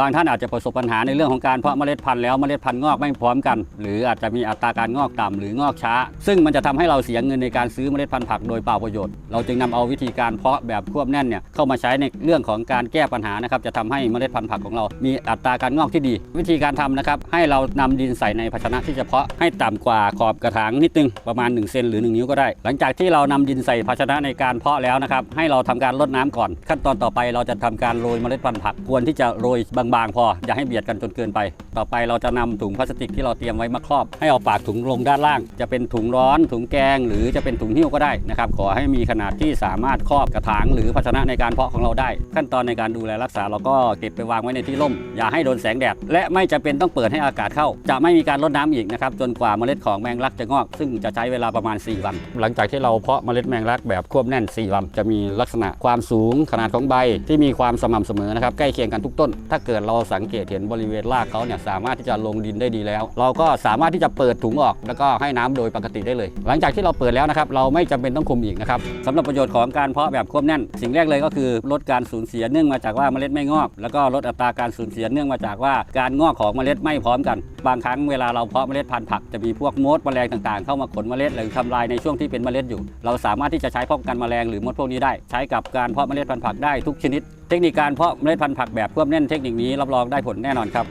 บางท่านอาจจะประสบปัญหาในเรื่องของการเพาะเมล็ดพันธุ์แล้วเมล็ดพันธุ์งอกไม่พร้อมกัน หรืออาจจะมีอัตราการงอกต่ำหรืองอกช้า ซึ่งมันจะทำให้เราเสียเงินในการซื้อเมล็ดพันธุ์ผักโดยเปล่าประโยชน์ เราจึงนำเอาวิธีการเพาะแบบควบแน่นเนี่ยเข้ามาใช้ในเรื่องของการแก้ปัญหานะครับจะทำให้เมล็ดพันธุ์ผักของเรา มีอัตราการงอกที่ดี วิธีการทำนะครับให้เรานำดินใส่ในภาชนะที่จะเพาะให้ต่ำกว่าขอบกระถางนิดนึงประมาณ1เซนหรือ 1 นิ้วก็ได้ หลังจากที่เรานำดินใส่ภาชนะในการเพาะแล้วนะครับให้เราทำการรดน้ำก่อน ขั้นตอนต่อไปเราจะทำการโรยเมล็ดพันธุ์ผักควรที่จะโรยบางๆ พออย่าให้เบียดกันจนเกินไป ต่อไปเราจะนำถุงพลาสติกที่เราเตรียมไว้มาครอบ ให้เอาปากถุงลงด้านล่าง จะเป็นถุงร้อน ถุงแกง หรือจะเป็นถุงหิ้วก็ได้นะครับขอให้มีขนาดที่สามารถครอบกระถางหรือภาชนะในการเพาะของเราได้ ขั้นตอนในการดูแลรักษาเราก็เก็บไปวางไว้ในที่ร่ม อย่าให้โดนแสงแดดและไม่จำเป็นต้องเปิดให้อากาศเข้า จะไม่มีการรดน้ำอีกนะครับจนกว่าเมล็ดของแมงลักจะงอก ซึ่งจะใช้เวลาประมาณ 4 วัน หลังจากที่เราเพาะเมล็ดแมงลักแบบควบแน่น 4 วัน จะมีลักษณะความสูงขนาดของใบที่มีความสม่ำเสมอนะครับใกล้เคียงกันทุกต้นถ้าเกิดเราสังเกตเห็นบริเวณรากเขาเนี่ยสามารถที่จะลงดินได้ดีแล้ว เราก็สามารถที่จะเปิดถุงออก แล้วก็ให้น้ำโดยปกติได้เลย หลังจากที่เราเปิดแล้วนะครับเราไม่จำเป็นต้องคุมอีกนะครับสำหรับประโยชน์ของการเพาะแบบควบแน่น สิ่งแรกเลยก็คือลดการสูญเสียเนื่องมาจากว่าเมล็ดไม่งอก แล้วก็ลดอัตราการสูญเสียเนื่องมาจากว่าการงอกของเมล็ดไม่พร้อมกัน บางครั้งเวลาเราเพาะเมล็ดพันธุ์ผักจะมีพวกมดแมลงต่างๆ เข้ามาขนเมล็ดหรือทำลายในช่วงที่เป็นเมล็ดอยู่ เราสามารถที่จะใช้ป้องกันแมลงหรือมดพวกนี้ได้ ใช้กับการเพาะเมล็ดพันธุ์ผักได้ทุกชนิด เทคนิคการเพาะเมล็ดพันธุ์ผักแบบควบแน่นเทคนิคนี้รับรองได้ผลแน่นอนครับ